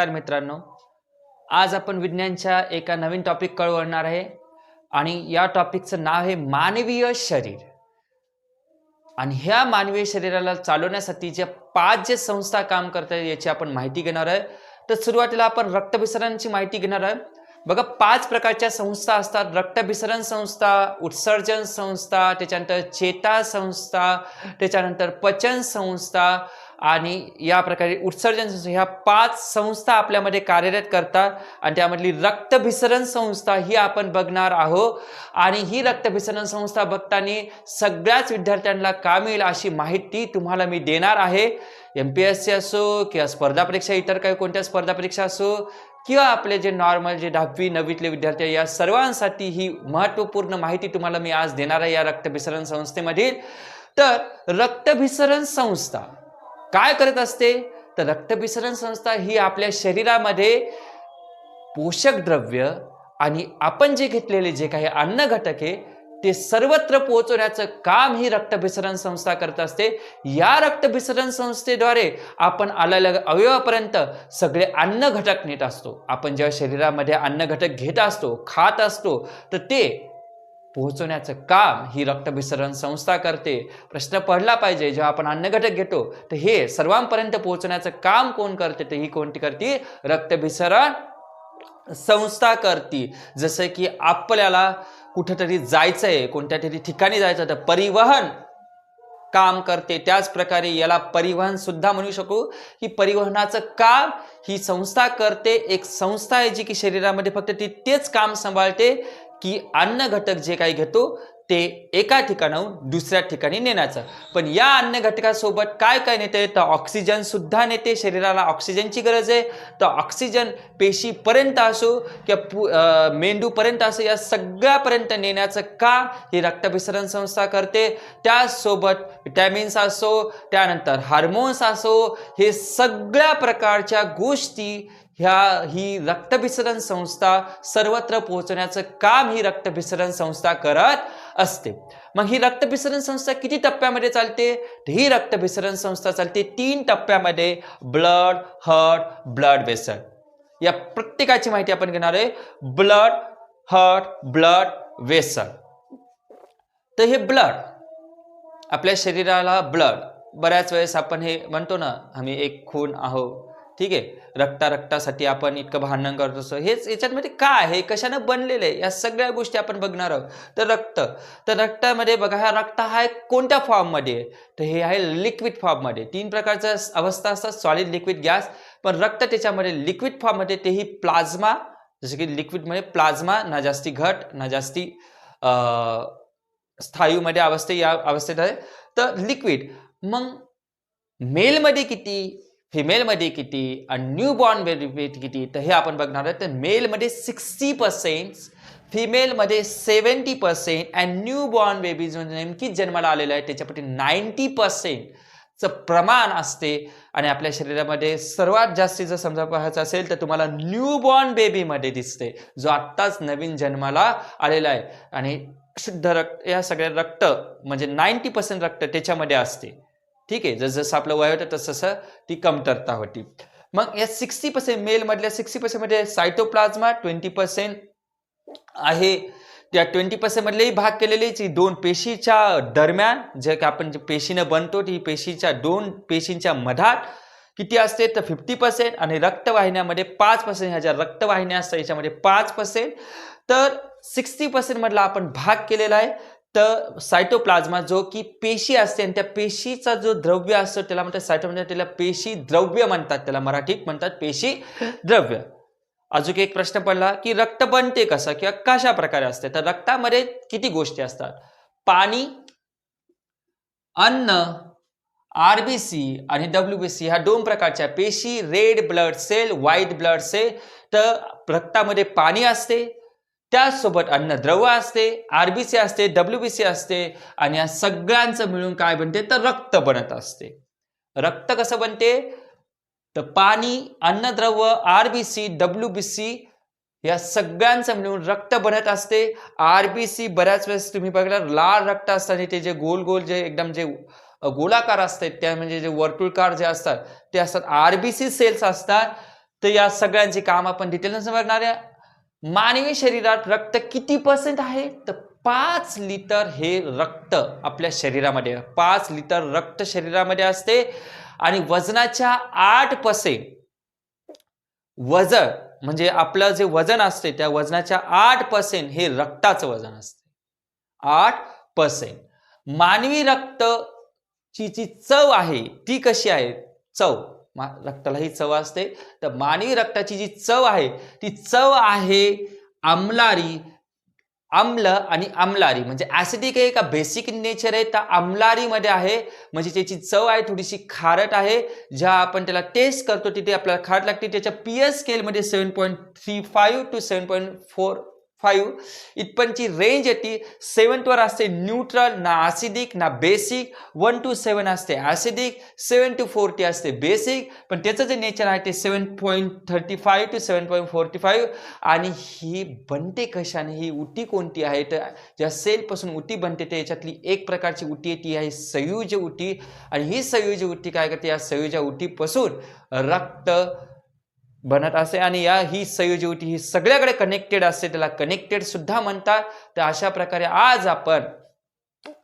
नमस्कार मित्रांनो. आज आपण विज्ञानच्या एका नवीन टॉपिक कळवणार आहे आणि या टॉपिकचं नाव आहे मानवीय शरीर. आणि ह्या मानवीय शरीराला चालवण्यासाठी ज्या पाच जे संस्था काम करतात याची आपण माहिती घेणार आहे. तर सुरुवातीला आपण रक्तभिसरणाची माहिती घेणार आहे. बघा पाच प्रकारच्या संस्था असतात. रक्तभिसरण संस्था उत्सर्जन संस्था त्याच्यानंतर चेता संस्था त्याच्यानंतर पचन संस्था आणि या प्रकारे उत्सर्जन संस्था ह्या पाच संस्था आपल्यामध्ये कार्यरत करतात आणि त्यामधली रक्तभिसरण संस्था ही आपण बघणार आहोत. आणि ही रक्तभिसरण संस्था बघताना सगळ्याच विद्यार्थ्यांना काम येईल अशी माहिती तुम्हाला मी देणार आहे. एम पी एस सी असो किंवा स्पर्धा परीक्षा इतर काही कोणत्या स्पर्धा परीक्षा असो किंवा आपले जे नॉर्मल जे दहावी नववीतले विद्यार्थी या सर्वांसाठी ही महत्त्वपूर्ण माहिती तुम्हाला मी आज देणार आहे या रक्तभिसरण संस्थेमधील. तर रक्तभिसरण संस्था काय करत असते? तर रक्तभिसरण संस्था ही आपल्या शरीरामध्ये पोषक द्रव्य आणि आपण जे घेतलेले जे काही अन्न घटक आहे ते सर्वत्र पोहोचवण्याचं काम ही रक्तभिसरण संस्था करत असते. या रक्तभिसरण संस्थेद्वारे आपण आलेल्या अवयवापर्यंत सगळे अन्न घटक नेत असतो. आपण जेव्हा शरीरामध्ये अन्न घटक घेत असतो खात असतो तर ते पोहोचवण्याचं काम ही रक्तभिसरण संस्था करते. प्रश्न पडला पाहिजे जेव्हा आपण अन्नघटक घेतो तर हे सर्वांपर्यंत पोहोचवण्याचं काम कोण करते? तर ही कोणती करते? रक्तभिसरण संस्था करते. जसं की आपल्याला कुठंतरी जायचं आहे कोणत्या तरी ठिकाणी जायचं तर परिवहन काम करते. त्याच प्रकारे याला परिवहन सुद्धा म्हणू शकू. की परिवहनाचं काम ही संस्था करते. एक संस्था आहे जी की शरीरामध्ये फक्त ती तेच काम सांभाळते की अन्न घटक जे काही घेतो ते एका ठिकाणाहून दुसऱ्या ठिकाणी नेण्याचं. पण या अन्न घटकासोबत काय काय नेते? तर ऑक्सिजन सुद्धा नेते. शरीराला ऑक्सिजनची गरज आहे. तर ऑक्सिजन पेशीपर्यंत असो किंवा पु मेंदूपर्यंत असो या सगळ्यापर्यंत नेण्याचं काम ही रक्तभिसरण संस्था करते? त्यासोबत विटॅमिन्स असो त्यानंतर हार्मोन्स असो हे सगळ्या प्रकारच्या गोष्टी ह्या ही रक्तभिसरण संस्था सर्वत्र पोहोचवण्याचं काम ही रक्तभिसरण संस्था करत असते. मग ही रक्तभिसरण संस्था किती टप्प्यामध्ये चालते? ही रक्तभिसरण संस्था चालते तीन टप्प्यामध्ये. ब्लड हर्ट ब्लड वेसल या प्रत्येकाची माहिती आपण घेणार आहे. ब्लड हर्ट ब्लड वेसल तर हे ब्लड आपल्या शरीराला ब्लड. बऱ्याच वेळेस आपण हे म्हणतो ना आम्ही एक खून आहो ठीक आहे? रक्ता रक्तासाठी आपण इतकं भांडण करत असतो. हेच याच्यामध्ये काय आहे? कशानं बनलेलं आहे? या सगळ्या गोष्टी आपण बघणार आहोत. तर रक्त. तर रक्तामध्ये बघा हा रक्त हा कोणत्या फॉर्ममध्ये तर हे आहे लिक्विड फॉर्ममध्ये. तीन प्रकारच्या अवस्था असतात सॉलिड लिक्विड गॅस पण रक्त त्याच्यामध्ये लिक्विड फॉर्ममध्ये तेही प्लाझ्मा. जसं की लिक्विडमध्ये प्लाझ्मा ना जास्ती घट ना जास्ती स्थायूमध्ये अवस्थे या अवस्थेत आहे. तर लिक्विड. मग मेलमध्ये किती? फिमेलमध्ये किती आणि न्यू बॉर्न बेबी किती? तर हे आपण बघणार आहे तर मेलमध्ये sixty percent फिमेलमध्ये seventy percent and new born baby जो नेमकीच जन्माला आलेला आहे. त्याच्यापैकी नाईन्टी पर्सेंटचं प्रमाण असते आणि आपल्या शरीरामध्ये सर्वात जास्ती जर समजा पाहायचं असेल तर तुम्हाला न्यू बॉर्न बेबीमध्ये दिसते. जो आत्ताच नवीन जन्माला आलेला आहे. आणि शुद्ध रक्त या सगळ्या रक्त म्हणजे नाईन्टी पर्सेंट रक्त त्याच्यामध्ये असते. ठीक आहे जसजसं आपलं वय होतं तसं ती कमतरता होती. मग या सिक्स्टी पर्सेंट मेलमधल्या सिक्स्टी पर्सेंटमध्ये सायटोप्लाझ्मा ट्वेंटी पर्सेंट आहे. त्या ट्वेंटी पर्सेंटमधलेही भाग केलेले जी दोन पेशीच्या दरम्यान जे की आपण जे पेशीनं बनतो ती पेशीच्या दोन पेशींच्या मधात किती असते तर फिफ्टी पर्सेंट आणि रक्तवाहिन्यामध्ये पाच पर्सेंट ह्या ज्या रक्तवाहिन्या असतात याच्यामध्ये पाच पर्सेंट तर सिक्स्टी पर्सेंटमधला आपण भाग केलेला आहे. तर सायटोप्लाझ्मा जो की पेशी असते आणि त्या पेशीचा जो द्रव्य असतो त्याला म्हणतात सायटो म्हणजे त्याला पेशी द्रव्य म्हणतात. त्याला मराठीत म्हणतात पेशी द्रव्य. अजून एक प्रश्न पडला की रक्त बनते कसं किंवा कशा प्रकारे असते? तर रक्तामध्ये किती गोष्टी असतात? पाणी अन्न आरबीसी आणि डब्ल्यू बी सी ह्या दोन प्रकारच्या पेशी red blood cell white blood cell तर रक्तामध्ये पाणी असते त्याचसोबत अन्नद्रव्य असते आरबीसी असते डब्ल्यू बी सी असते आणि या सगळ्यांचं मिळून काय बनते? तर रक्त बनत असते. रक्त कसं बनते? तर पाणी अन्नद्रव्य आरबीसी डब्ल्यू बी सी या सगळ्यांचं मिळून रक्त बनत असते. आरबीसी बऱ्याच वेळेस तुम्ही बघणार लाल रक्त असताना ते जे गोल गोल जे एकदम जे गोलाकार असतात त्या म्हणजे जे वर्तुळकार जे असतात ते असतात. आरबीसी सेल्स असतात. तर या सगळ्यांचे काम आपण डिटेल समजणार आहे. मानवी शरीरात रक्त किती पर्सेंट आहे? तर पाच लिटर हे रक्त आपल्या शरीरामध्ये पाच लिटर रक्त शरीरामध्ये असते. आणि वजनाच्या आठ पर्सेंट वजन म्हणजे आपलं जे वजन असते त्या वजनाच्या आठ पर्सेंट हे रक्ताचं वजन असते. आठ पर्सेंट मानवी रक्त ची जी चव आहे ती कशी आहे? चव. मा- रक्तालाही चव असते. तर मानवी रक्ताची जी चव आहे ती चव आहे आमलारी आम्ल आणि आमलारी. म्हणजे ॲसिडिक आहे का बेसिक इन नेचर आहे तर आमलारीमध्ये आहे. म्हणजे त्याची चव आहे थोडीशी खारट आहे. ज्या आपण त्याला टेस्ट करतो तिथे आपल्याला खारट लागते. त्याच्या पी एस स्केलमध्ये seven point three five two seven point four five. इथपर्यंतची range येते सेवन्थवर असते न्यूट्रल ना ॲसिडिक ना बेसिक वन टू सेवन असते ॲसिडिक सेवन टू फोर्टी असते बेसिक पण त्याचं जे नेचर आहे ते seven point thirty five two seven point forty five आणि ही बनते कशाने ही उटी कोणती आहे? तर ज्या सेलपासून उटी बनते ते याच्यातली एक प्रकारची उटी आहे ती आहे संयुज उटी. आणि ही संयुज उटी काय करते? या संयुज उटीपासून रक्त बनत असे आणि या ही संयोजी ही सगळ्याकडे कनेक्टेड असते त्याला कनेक्टेड सुद्धा म्हणतात. तर अशा प्रकारे आज आपण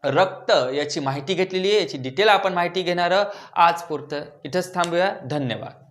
रक्त याची माहिती घेतलेली आहे याची डिटेल आपण माहिती घेणार आज पुरतं. इथंच थांबूया. धन्यवाद.